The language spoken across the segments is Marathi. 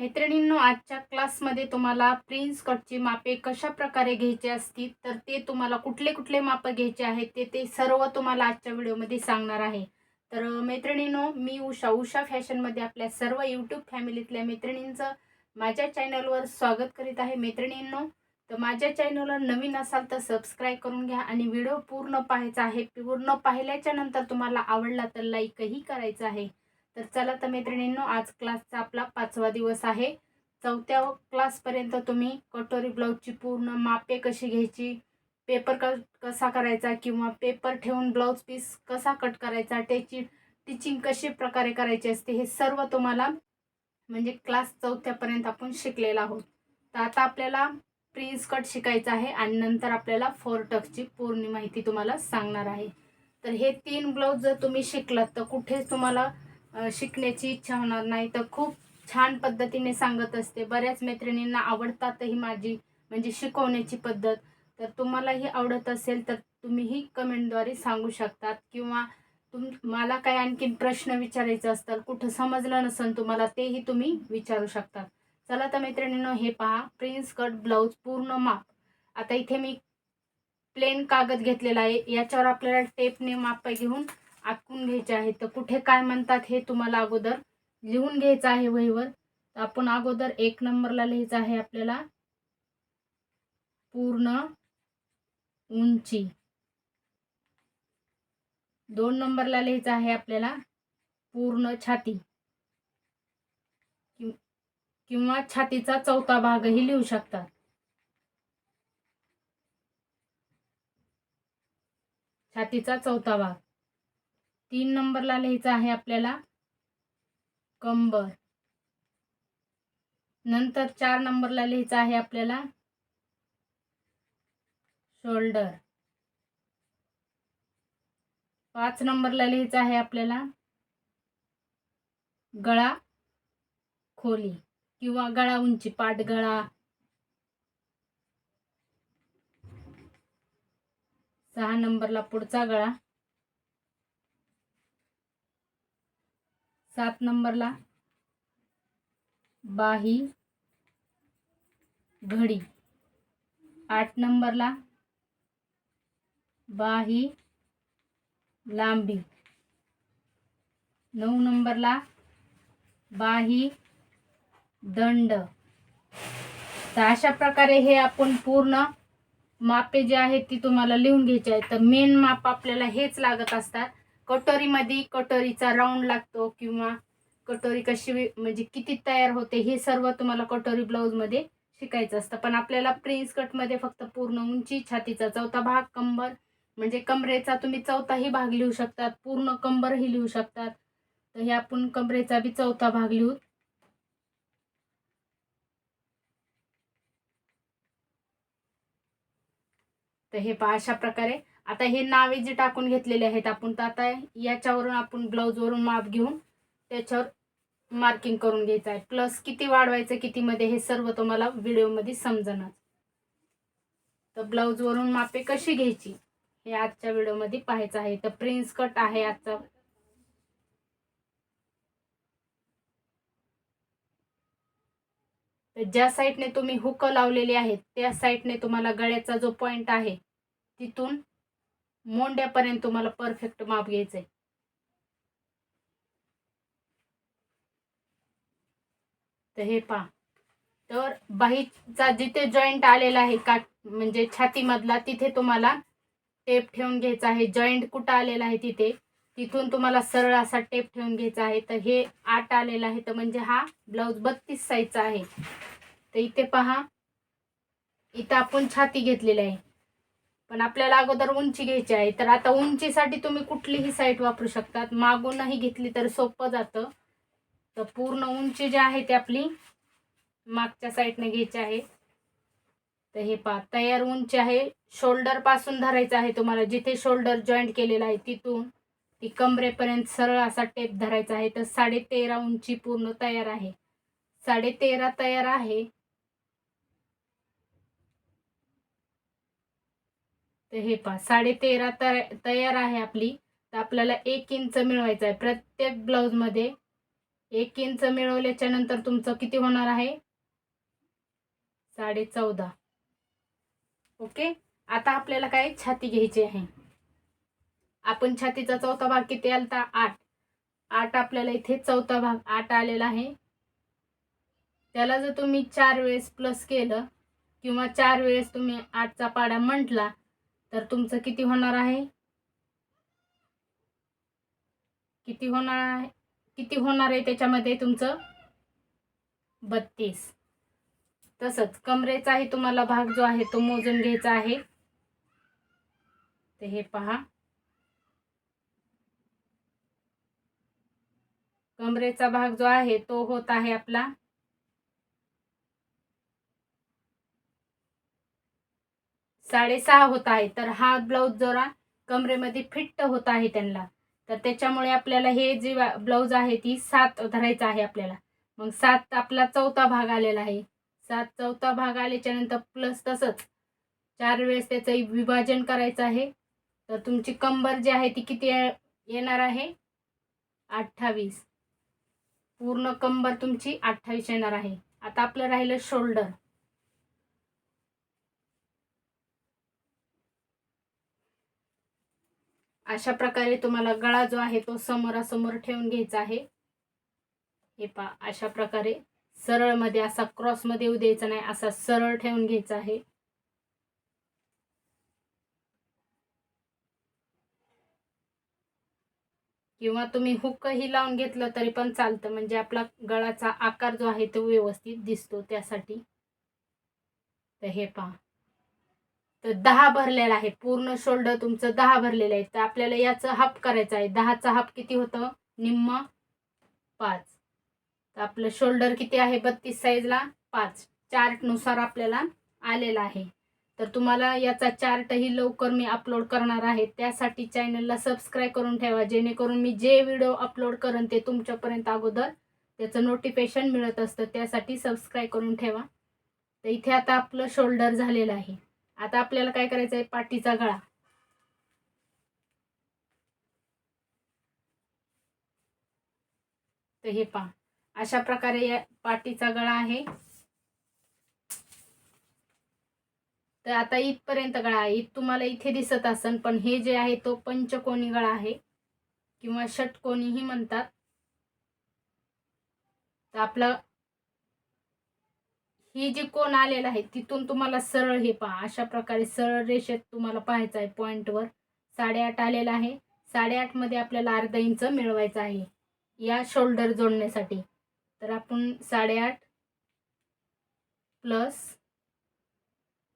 मैत्रिणींनो आजच्या क्लासमध्ये तुम्हाला प्रिन्स कटची मापे कशा प्रकारे घ्यायचे असतील तर ते तुम्हाला कुठले कुठले माप घ्यायचे आहेत ते ते सर्व तुम्हाला आजच्या व्हिडिओमध्ये सांगणार आहे. तर मैत्रिणींनो मी उषा उषा फॅशनमध्ये आपल्या सर्व यूट्यूब फॅमिलीतल्या मैत्रिणींचं माझ्या चॅनलवर स्वागत करीत आहे. मैत्रिणींनो तर माझ्या चॅनलवर नवीन असाल तर सबस्क्राईब करून घ्या आणि व्हिडिओ पूर्ण पाहायचा आहे. पूर्ण पाहिल्याच्या नंतर तुम्हाला आवडला तर लाईकही करायचं आहे. तर चला तर मैत्रिणींनो आज क्लासचा आपला पाचवा दिवस आहे. चौथ्या क्लासपर्यंत तुम्ही कटोरी ब्लाऊजची पूर्ण मापे कशी घ्यायची पेपर क कसा करायचा किंवा पेपर ठेवून ब्लाऊज पीस कसा कट करायचा त्याची टिचिंग कशी प्रकारे करायची असते हे सर्व तुम्हाला म्हणजे क्लास चौथ्यापर्यंत आपण शिकलेला आहोत. तर आता आपल्याला प्रिन्स कट शिकायचं आहे आणि नंतर आपल्याला फोर टक्सची पूर्ण माहिती तुम्हाला सांगणार आहे. तर हे तीन ब्लाऊज जर तुम्ही शिकलात तर कुठेच तुम्हाला शिकण्याची इच्छा होणार नाही तर खूप छान पद्धतीने सांगत असते. बऱ्याच मैत्रिणींना आवडतातही माझी म्हणजे शिकवण्याची पद्धत. तर तुम्हालाही आवडत असेल तर तुम्हीही कमेंटद्वारे सांगू शकतात. किंवा तुम मला काय आणखीन प्रश्न विचारायचं असतात कुठं समजलं नसेल तुम्हाला तेही तुम्ही विचारू शकतात. चला तर मैत्रिणींनो हे पहा. प्रिन्स कट ब्लाऊज पूर्ण माप. आता इथे मी प्लेन कागद घेतलेला आहे. याच्यावर आपल्याला टेपने माप घेऊन आखून घ्यायचे आहे तर कुठे काय म्हणतात हे तुम्हाला अगोदर लिहून घ्यायचं आहे वहीवर. तर आपण अगोदर एक नंबरला लिहायचं आहे आपल्याला. पूर्ण उंची. दोन नंबरला लिहायचं आहे आपल्याला पूर्ण छाती. किंवा छातीचा चौथा भागही लिहू शकतात. छातीचा चौथा भाग. तीन नंबरला लिहायचं आहे आपल्याला. कंबर. नंतर चार नंबरला लिहायचं आहे आपल्याला. शोल्डर. पाच नंबरला लिहायचं आहे आपल्याला. गळा खोली किंवा गळा उंची पाठगळा. सहा नंबरला पुढचा गळा. सात नंबरला. बाही. घडी. आठ नंबरला. बाही. लांबी. नऊ नंबरला. बाही. दंड. तर अशा प्रकारे हे आपण पूर्ण मापे जे आहेत ती तुम्हाला लिहून घ्यायची आहेत. तर मेन माप आपल्याला हेच लागत असतात. कटोरीमध्ये कटोरीचा राऊंड लागतो किंवा कटोरी कशी म्हणजे किती तयार होते हे सर्व तुम्हाला कटोरी ब्लाऊजमध्ये शिकायचं असतं. पण आपल्याला प्रिन्स कटमध्ये फक्त पूर्ण उंची छातीचा चौथा भाग कंबर म्हणजे कमरेचा तुम्ही चौथाही भाग लिहू शकतात पूर्ण कंबरही लिहू शकतात. तर हे आपण कमरेचा बी चौथा भाग लिहू. तर हे पहा अशा प्रकारे. आता हे नावे जे टाकून घेतलेले आहेत आपण तर आता याच्यावरून आपण ब्लाऊजवरून माप घेऊन त्याच्यावर मार्किंग करून घ्यायचं आहे. प्लस किती वाढवायचं कितीमध्ये हे सर्व तुम्हाला व्हिडिओमध्ये समजणार. तर ब्लाऊजवरून मापे कशी घ्यायची हे आजच्या व्हिडिओमध्ये पाहायचं आहे. तर प्रिन्स कट आहे आजचा. तर ज्या साईडने तुम्ही हुक लावलेली आहेत त्या साईडने तुम्हाला गळ्याचा जो पॉइंट आहे तिथून मोंड्यापर्यंत तुम्हाला परफेक्ट माप घ्यायचं आहे तर हे पहा. तर बाहीचा जिथे जॉईंट आलेला आहे का म्हणजे छातीमधला तिथे तुम्हाला टेप ठेवून घ्यायचा आहे. जॉईंट कुठं आलेला आहे तिथे तिथून तुम्हाला सरळ असा टेप ठेवून घ्यायचा आहे. तर हे आठ आलेला आहे. तर म्हणजे हा ब्लाऊज बत्तीस साईजचा आहे. तर इथे पहा. इथं आपण छाती घेतलेली आहे. पण आपल्याला अगोदर उंची घ्यायची आहे. तर आता उंचीसाठी तुम्ही कुठलीही साईट वापरू शकतात. मागूनही घेतली तर सोपं जातं. तर पूर्ण उंची जी आहे ती आपली मागच्या साईडने घ्यायची आहे. तर हे पा तयार उंची आहे. शोल्डरपासून धरायचं आहे तुम्हाला. जिथे शोल्डर जॉईंट केलेला आहे तिथून ती कमरेपर्यंत सरळ असा टेप धरायचा आहे. तर साडेतेरा उंची पूर्ण तयार आहे. साडेतेरा तयार आहे. तर हे पहा साडे तेरा तयार आहे आपली. तर आपल्याला एक इंच मिळवायचं आहे. प्रत्येक ब्लाऊजमध्ये एक इंच मिळवल्याच्या नंतर तुमचं किती होणार आहे? साडे चौदा ओके? आता आपल्याला काय छाती घ्यायची आहे? आपण छातीचा चौथा भाग किती आलता? आठ. आठ आपल्याला इथे चौथा भाग आठ आलेला आहे. त्याला जर तुम्ही चार वेळेस प्लस केलं किंवा चार वेळेस तुम्ही आठचा पाडा म्हटला तर तुमचं किती होणार आहे? किती होणार आहे? किती होणार आहे त्याच्यामध्ये तुमचं? बत्तीस. तसंच कमरेचाही तुम्हाला भाग जो आहे तो मोजून घ्यायचा आहे. ते हे पहा. कमरेचा भाग जो आहे तो होत आहे आपला साडेसहा होत आहे. तर हा ब्लाऊज जरा कमरेमध्ये फिट्ट होत आहे त्यांना. तर त्याच्यामुळे आपल्याला हे जे ब्लाऊज आहे ती सात धरायचं आहे आपल्याला. मग सात आपला चौथा भाग आलेला आहे. सात चौथा भाग आल्याच्यानंतर प्लस तसंच चार वेळेस त्याचं विभाजन करायचं आहे. तर तुमची कंबर जी आहे ती किती येणार आहे? अठ्ठावीस. पूर्ण कंबर तुमची अठ्ठावीस येणार आहे. आता आपलं राहिलं शोल्डर अशा प्रकारे तुम्हाला गळा जो आहे तो समोरासमोर ठेवून घ्यायचा आहे. हे पा अशा प्रकारे सरळमध्ये असा क्रॉसमध्ये येऊ द्यायचा नाही असा सरळ ठेवून घ्यायचा आहे. किंवा तुम्ही हुकही लावून घेतलं तरी पण चालतं म्हणजे आपला गळाचा आकार जो आहे तो व्यवस्थित दिसतो त्यासाठी. तर हे पहा. तर दहा भरलेला आहे पूर्ण शोल्डर तुमचं दहा भरलेलं आहे तर आपल्याला याचं हाफ करायचं आहे. दहाचा हाफ किती होतं? निम्म पाच. तर आपलं शोल्डर किती आहे? बत्तीस साईजला पाच. चार्टनुसार आपल्याला आलेला आहे. तर तुम्हाला याचा चार्टही लवकर मी अपलोड करणार आहे. त्यासाठी चॅनलला सबस्क्राईब करून ठेवा. जेणेकरून मी जे व्हिडिओ अपलोड करेन ते तुमच्यापर्यंत अगोदर त्याचं नोटिफिकेशन मिळत असतं. त्यासाठी सबस्क्राईब करून ठेवा. तर इथे आता आपलं शोल्डर झालेलं आहे. आता आपल्याला काय करायचं आहे पाठीचा गळा. तर हे पहा. अशा प्रकारे या पाठीचा गळा आहे. तर आता इथपर्यंत गळा आहे. इथ तुम्हाला इथे दिसत असन पण हे जे आहे तो पंचकोनी गळा आहे. किंवा षटकोनीही म्हणतात. तर आपला ही जी कोण आलेला आहे तिथून तुम्हाला सरळ हे पहा. अशा प्रकारे सरळ रेषेत तुम्हाला पाहायचं आहे पॉईंटवर साडेआठ आलेला आहे. साडेआठमध्ये आपल्याला अर्धा इंच मिळवायचं आहे. या शोल्डर जोडण्यासाठी. तर आपण साडेआठ प्लस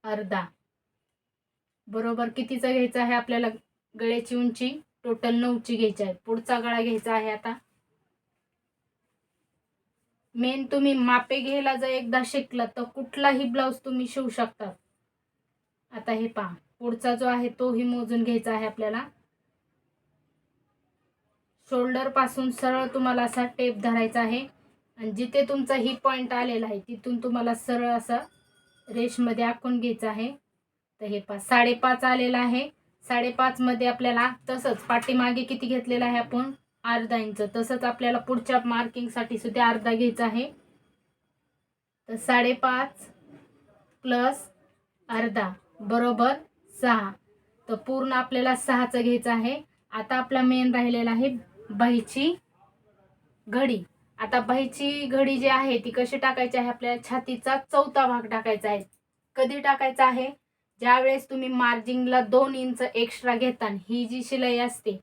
अर्धा. बरोबर कितीचा घ्यायचा आहे आपल्याला? गळ्याची उंची टोटल नऊची घ्यायची आहे. पुढचा गळा घ्यायचा आहे आता. मेन तुम्ही मापे घ्यायला जर एकदा शिकला तर कुठलाही ब्लाऊज तुम्ही शिवू शकता. आता हे पहा पुढचा जो आहे तोही मोजून घ्यायचा आहे आपल्याला. शोल्डरपासून सरळ तुम्हाला असा टेप धरायचा आहे. आणि जिथे तुमचा ही पॉइंट आलेला आहे तिथून तुम्हाला सरळ असा रेशमध्ये आखून घ्यायचं आहे. तर हे पा साडेपाच आलेला आहे. साडेपाचमध्ये आपल्याला तसंच पाठीमागे किती घेतलेलं आहे आपण? अर्धा इंच. तसंच आपल्याला पुढच्या मार्किंगसाठी सुद्धा अर्धा घ्यायचा आहे. तर साडेपाच प्लस अर्धा बरोबर सहा. तर पूर्ण आपल्याला सहाचं घ्यायचं आहे. आता आपला मेन राहिलेला आहे बाईची घडी. आता बाईची घडी जी आहे ती कशी टाकायची आहे? आपल्याला छातीचा चौथा भाग टाकायचा आहे. कधी टाकायचा आहे? ज्यावेळेस तुम्ही मार्जिंगला दोन इंच एक्स्ट्रा घेतान ही जी शिलाई असते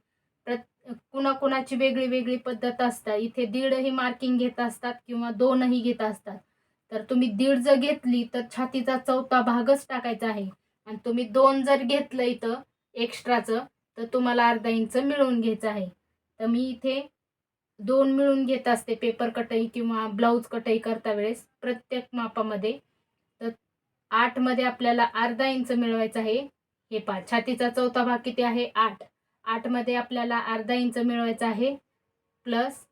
कुणाकुणाची वेगळी वेगळी पद्धत असतात. इथे दीडही मार्किंग घेत असतात किंवा दोनही घेत असतात. तर तुम्ही दीड जर घेतली तर छातीचा चौथा भागच टाकायचा आहे. आणि तुम्ही दोन जर घेतलं इथं एक्स्ट्राचं तर तुम्हाला अर्धा इंच मिळवून घ्यायचं आहे. तर मी इथे दोन मिळून घेत असते पेपर कटई किंवा ब्लाऊज कटई करता वेळेस प्रत्येक मापामध्ये. तर आठमध्ये आपल्याला अर्धा इंच मिळवायचं आहे. हे पा छातीचा चौथा भाग किती आहे? आठ. आठमध्ये आपल्याला अर्धा इंच मिळवायचा आहे. प्लस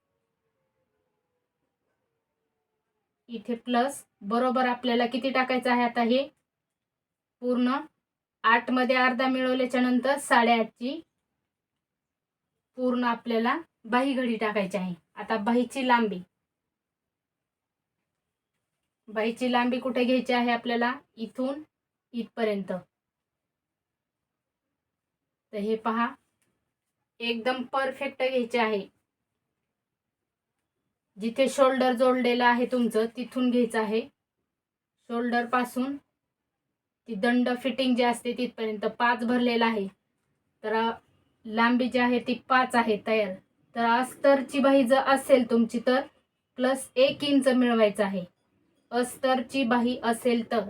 इथे प्लस बरोबर आपल्याला किती टाकायचं आहे आता हे? पूर्ण आठमध्ये अर्धा मिळवल्याच्या नंतर साडेआठची पूर्ण आपल्याला बाही घडी टाकायची आहे. आता बाहीची लांबी. बाहीची लांबी कुठे घ्यायची आहे आपल्याला? इथून इथपर्यंत. तर हे पहा. एकदम परफेक्ट घ्यायचे आहे. जिथे शोल्डर जोडलेलं आहे तुमचं तिथून घ्यायचं आहे. शोल्डरपासून ती दंड फिटिंग जी असते तिथपर्यंत पाच भरलेला आहे. तर लांबी जी आहे ती पाच आहे तयार. तर अस्तरची बाही जर असेल तुमची तर प्लस एक इंच मिळवायचं आहे. अस्तरची बाही असेल तर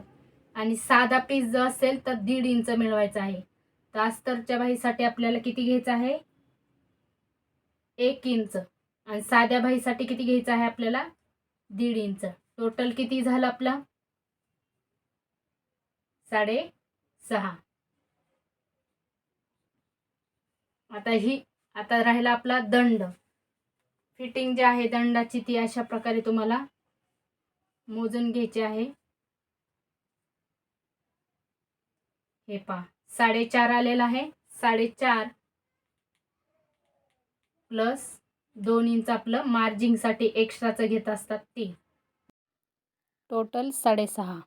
आणि साधा पीस जर असेल तर दीड इंच मिळवायचा आहे. तर अस्तरच्या बाहीसाठी आपल्याला किती घ्यायचं आहे? एक इंच. आणि साध्या भाईसाठी किती घ्यायचं आहे आपल्याला? दीड इंच. टोटल किती झालं आपला? साडे सहा. आता ही आता राहिला आपला दंड. फिटिंग जी आहे दंडाची ती अशा प्रकारे तुम्हाला मोजून घ्यायची आहे. हे पहा साडेचार आलेला आहे. साडेचार प्लस दोन इंच आपलं मार्जिंगसाठी एक्स्ट्राचं घेत असतात ती. टोटल साडेसहा.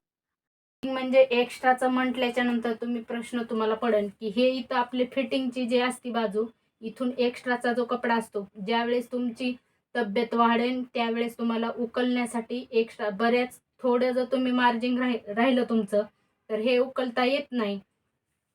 म्हणजे एक्स्ट्राचं म्हटल्याच्या नंतर तुम्ही प्रश्न तुम्हाला पडेल की हे इथं आपली फिटिंगची जी असती बाजू इथून एक्स्ट्राचा जो कपडा असतो ज्यावेळेस तुमची तब्येत वाढेल त्यावेळेस तुम्हाला उकलण्यासाठी एक्स्ट्रा बऱ्याच थोडं जर तुम्ही मार्जिंग राहि राहिलं तुमचं तर हे उकलता येत नाही.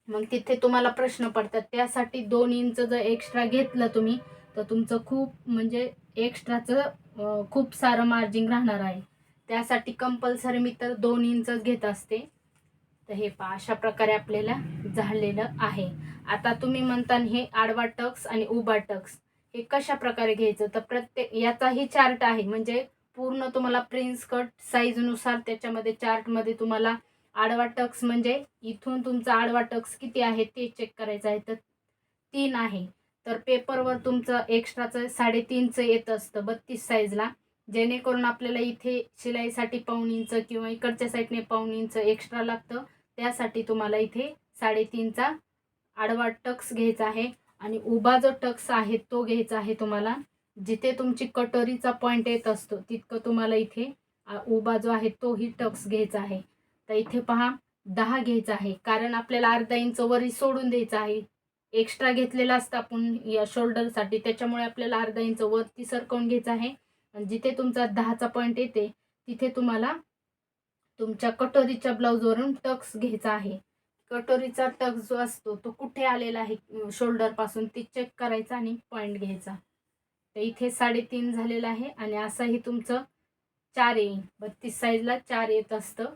मग तिथे तुम्हाला प्रश्न पडतात त्यासाठी दोन इंच जर एक्स्ट्रा घेतलं तुम्ही तर तुमचं खूप म्हणजे एक्स्ट्राचं खूप सारं मार्जिन राहणार आहे. त्यासाठी कंपल्सरी मी तर दोन इंचच घेत असते. तर हे पहा अशा प्रकारे आपल्याला झालेलं आहे. आता तुम्ही म्हणता हे आडवा टक्स आणि उभा टक्स हे कशा प्रकारे घ्यायचं? तर प्रत्येक याचाही चार्ट आहे. म्हणजे पूर्ण तुम्हाला प्रिन्स कट साईजनुसार त्याच्यामध्ये चार्टमध्ये तुम्हाला आडवा टक्स म्हणजे इथून तुमचा आडवा टक्स किती आहे ते चेक करायचं आहे. तर तीन आहे. तर पेपरवर तुमचं एक्स्ट्राचं साडेतीनचं येत असतं बत्तीस साईजला जेणेकरून आपल्याला इथे शिलाईसाठी पाऊण इंच किंवा इकडच्या साईडने पाऊण इंच एक्स्ट्रा लागतं. त्यासाठी तुम्हाला इथे साडेतीनचा आडवा टक्स घ्यायचा आहे. आणि उभा जो टक्स आहे तो घ्यायचा आहे तुम्हाला. जिथे तुमची कटोरीचा पॉईंट येत असतो तितकं तुम्हाला इथे उभा जो आहे तोही टक्स घ्यायचा आहे. तर इथे पहा दहा घ्यायचा आहे. कारण आपल्याला अर्धा इंच वरी सोडून द्यायचं आहे. एक्स्ट्रा घेतलेला असतं आपण या शोल्डरसाठी. त्याच्यामुळे आपल्याला अर्धा इंच वरती सरकवून घ्यायचं आहे. आणि जिथे तुमचा दहाचा पॉईंट येते तिथे तुम्हाला तुमच्या कटोरीच्या ब्लाऊजवरून टक्स घ्यायचा आहे. कटोरीचा टक्स जो असतो तो कुठे आलेला आहे शोल्डरपासून ते चेक करायचा आणि पॉईंट घ्यायचा. तर इथे साडेतीन झालेलं आहे आणि असंही तुमचं चार येईल बत्तीस साईजला चार येत असतं.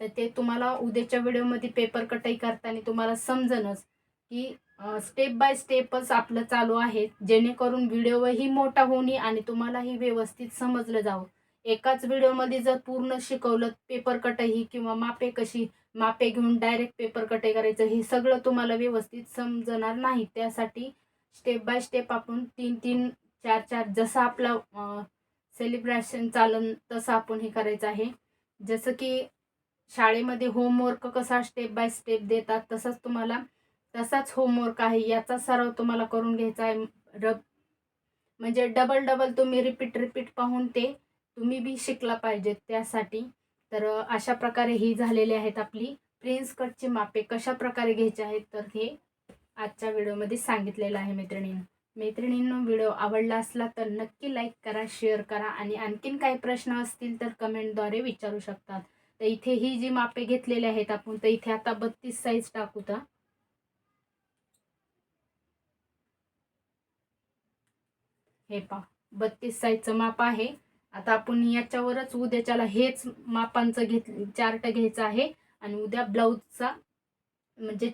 तर ते तुम्हाला उद्याच्या व्हिडिओमध्ये पेपर कटाई करताना तुम्हाला समजणच की स्टेप बाय स्टेपच आपलं चालू आहे. जेणेकरून व्हिडिओही मोठा होणे आणि तुम्हालाही व्यवस्थित समजलं जावं. एकाच व्हिडिओमध्ये जर पूर्ण शिकवलं पेपर कटही किंवा मापे कशी मापे घेऊन डायरेक्ट पेपर कटही करायचं हे सगळं तुम्हाला व्यवस्थित समजणार नाही. त्यासाठी स्टेप बाय स्टेप आपण तीन तीन चार चार जसं आपलं सेलिब्रेशन चालन तसं आपण हे करायचं आहे. जसं की शाळेमध्ये होमवर्क कसा स्टेप बाय स्टेप देतात तसंच तुम्हाला तसाच होमवर्क आहे याचा सराव तुम्हाला करून घ्यायचा आहे. रब म्हणजे डबल डबल तुम्ही रिपीट रिपीट पाहून ते तुम्ही बी शिकला पाहिजेत त्यासाठी. तर अशा प्रकारे ही झालेली आहेत आपली प्रिन्स कटची मापे. कशा प्रकारे घ्यायचे आहेत तर हे आजच्या व्हिडिओमध्ये सांगितलेलं आहे मैत्रिणीनं. मैत्रिणींनो व्हिडिओ आवडला असला तर नक्की लाईक करा शेअर करा आणि आणखीन काही प्रश्न असतील तर कमेंटद्वारे विचारू शकतात. तर इथे ही जी मापे घेतलेली आहेत आपण तर इथे आता बत्तीस साईज टाकू तर. हे पा बत्तीस साईजचं माप आहे. आता आपण याच्यावरच उद्याच्याला हेच मापांचं घेत चार्ट घ्यायचं आहे. आणि उद्या ब्लाऊजचा म्हणजे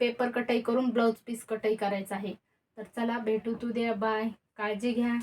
पेपर कटाई करून ब्लाऊज पीस कटाई करायचा आहे. तर चला भेटू तू द्या बाय काळजी घ्या.